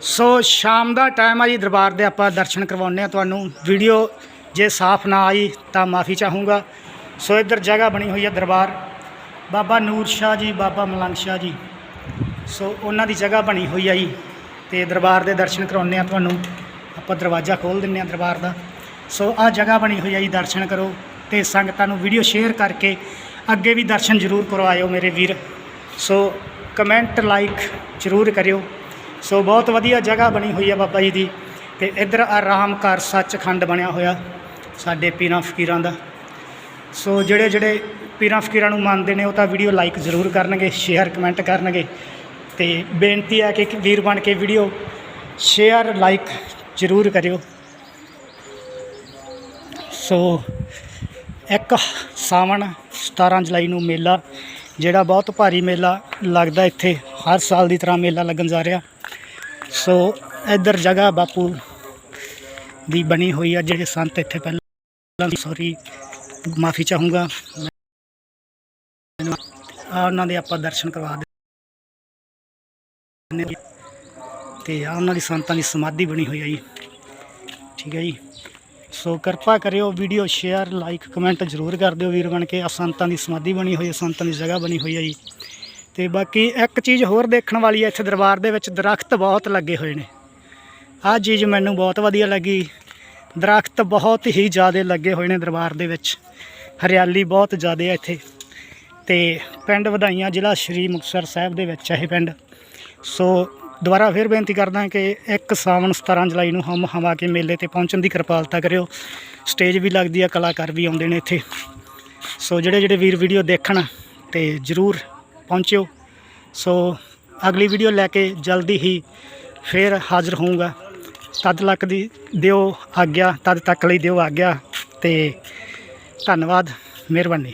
ਸੋ ਸ਼ਾਮ ਦਾ ਟਾਈਮ ਆ ਜੀ, ਦਰਬਾਰ ਦੇ ਆਪਾਂ ਦਰਸ਼ਨ ਕਰਵਾਉਂਦੇ ਆ ਤੁਹਾਨੂੰ। ਵੀਡੀਓ ਜੇ ਸਾਫ਼ ਨਾ ਆਈ ਤਾਂ ਮਾਫੀ ਚਾਹੂੰਗਾ। ਸੋ ਇੱਧਰ ਜਗ੍ਹਾ ਬਣੀ ਹੋਈ ਹੈ ਦਰਬਾਰ। ਬਾਬਾ ਨੂਰ ਸ਼ਾਹ ਜੀ, ਬਾਬਾ ਮਲੰਗ ਸ਼ਾਹ ਜੀ। ਸੋ ਉਹਨਾਂ ਦੀ ਜਗ੍ਹਾ ਬਣੀ ਹੋਈ ਆ ਜੀ। ਤੇ ਦਰਬਾਰ ਦੇ ਦਰਸ਼ਨ ਕਰਾਉਂਦੇ ਆ ਤੁਹਾਨੂੰ। ਆਪਾਂ ਦਰਵਾਜ਼ਾ ਖੋਲ ਦਿੰਨੇ ਆ ਦਰਬਾਰ ਦਾ। ਸੋ ਆਹ ਜਗ੍ਹਾ ਬਣੀ ਹੋਈ ਆ ਜੀ, ਦਰਸ਼ਨ ਕਰੋ ਤੇ ਸੰਗਤਾਂ ਨੂੰ ਵੀਡੀਓ ਸ਼ੇਅਰ ਕਰਕੇ ਅੱਗੇ ਵੀ ਦਰਸ਼ਨ ਜ਼ਰੂਰ ਕਰਵਾਇਓ ਮੇਰੇ ਵੀਰ। ਸੋ ਕਮੈਂਟ, ਲਾਈਕ ਜ਼ਰੂਰ ਕਰਿਓ। ਸੋ ਬਹੁਤ ਵਧੀਆ ਜਗ੍ਹਾ ਬਣੀ ਹੋਈ ਹੈ ਬਾਬਾ ਜੀ ਦੀ ਤੇ ਇੱਧਰ ਆਰਾਮ ਘਰ ਸੱਚਖੰਡ ਬਣਿਆ ਹੋਇਆ ਸਾਡੇ ਪੀਰਾਂ ਫਕੀਰਾਂ ਦਾ। ਸੋ ਜਿਹੜੇ ਜਿਹੜੇ ਪੀਰਾਂ ਫਕੀਰਾਂ ਨੂੰ ਮੰਨਦੇ ਨੇ ਉਹ ਤਾਂ ਵੀਡੀਓ ਲਾਈਕ ਜ਼ਰੂਰ ਕਰਨਗੇ, ਸ਼ੇਅਰ ਕਮੈਂਟ ਕਰਨਗੇ ਤੇ ਬੇਨਤੀ ਹੈ ਕਿ ਵੀਰ ਬਣ ਕੇ ਵੀਡੀਓ ਸ਼ੇਅਰ, ਲਾਈਕ ਜ਼ਰੂਰ ਕਰਿਓ। ਸੋ ਇੱਕ ਸਾਵਣ 17 ਜੁਲਾਈ ਨੂੰ ਮੇਲਾ, ਜਿਹੜਾ ਬਹੁਤ ਭਾਰੀ ਮੇਲਾ ਲੱਗਦਾ ਇੱਥੇ, ਹਰ ਸਾਲ ਦੀ ਤਰ੍ਹਾਂ ਮੇਲਾ ਲੱਗਣ ਜਾ ਰਿਹਾ। ਸੋ ਇੱਧਰ ਜਗ੍ਹਾ ਬਾਪੂ ਦੀ ਬਣੀ ਹੋਈ ਆ, ਜਿਹੜੇ ਸੰਤ ਇੱਥੇ ਪਹਿਲਾਂ ਸੌਰੀ ਮਾਫੀ ਚਾਹੂੰਗਾ। ਆ ਉਹਨਾਂ ਦੇ ਆਪਾਂ ਦਰਸ਼ਨ ਕਰਵਾ ਦਿੰਦੇ ਹਾਂ। ਤੇ ਆ ਉਹਨਾਂ ਦੀ ਸੰਤਾਂ ਦੀ ਸਮਾਧੀ ਬਣੀ ਹੋਈ ਆ ਜੀ। ਠੀਕ ਹੈ ਜੀ। ਸੋ ਕਿਰਪਾ ਕਰਿਓ ਵੀਡੀਓ ਸ਼ੇਅਰ ਲਾਈਕ ਕਮੈਂਟ ਜ਼ਰੂਰ ਕਰ ਦਿਓ ਵੀਰ ਬਣ ਕੇ। ਆ ਸੰਤਾਂ ਦੀ ਸਮਾਧੀ ਬਣੀ ਹੋਈ ਹੈ ਸੰਤਾਂ ਦੀ ਜਗ੍ਹਾ ਬਣੀ ਹੋਈ ਹੈ ਜੀ। ਤੇ ਬਾਕੀ ਇੱਕ ਚੀਜ਼ ਹੋਰ ਦੇਖਣ ਵਾਲੀ ਹੈ ਇੱਥੇ ਦਰਬਾਰ ਦੇ ਵਿੱਚ ਦਰਖਤ ਬਹੁਤ ਲੱਗੇ ਹੋਏ ਨੇ। ਆਹ ਚੀਜ਼ ਮੈਨੂੰ ਬਹੁਤ ਵਧੀਆ ਲੱਗੀ। ਦਰਖਤ ਬਹੁਤ ਹੀ ਜ਼ਿਆਦਾ ਲੱਗੇ ਹੋਏ ਨੇ ਦਰਬਾਰ ਦੇ ਵਿੱਚ। ਹਰਿਆਲੀ ਬਹੁਤ ਜ਼ਿਆਦਾ ਹੈ ਇੱਥੇ। ਤੇ ਪਿੰਡ ਵਧਾਈਆਂ ਜ਼ਿਲ੍ਹਾ ਸ਼੍ਰੀ ਮੁਕਤਸਰ ਸਾਹਿਬ ਦੇ ਵਿੱਚ ਹੈ ਇਹ ਪਿੰਡ। ਸੋ ਦੁਬਾਰਾ ਫਿਰ ਬੇਨਤੀ ਕਰਦਾ ਕਿ ਇੱਕ ਸਾਵਣ 17 ਜੁਲਾਈ ਨੂੰ ਹਮ ਹਵਾ ਕੇ ਮੇਲੇ ਤੇ ਪਹੁੰਚਣ ਦੀ ਕਿਰਪਾਲਤਾ ਕਰਿਓ। ਸਟੇਜ ਵੀ ਲੱਗਦੀ ਆ, ਕਲਾਕਾਰ ਵੀ ਆਉਂਦੇ ਨੇ ਇੱਥੇ। ਸੋ ਜਿਹੜੇ ਜਿਹੜੇ ਵੀਰ ਵੀਡੀਓ ਦੇਖਣ ਤੇ ਜਰੂਰ ਪਹੁੰਚਿਓ। ਸੋ ਅਗਲੀ ਵੀਡੀਓ ਲੈ ਕੇ ਜਲਦੀ ਹੀ ਫਿਰ ਹਾਜ਼ਰ ਹੋਊਂਗਾ। ਤਦ ਤੱਕ ਦੀ ਦਿਓ ਆਗਿਆ, ਤਦ ਤੱਕ ਲਈ ਦਿਓ ਆਗਿਆ ਤੇ ਧੰਨਵਾਦ, ਮਿਹਰਬਾਨੀ।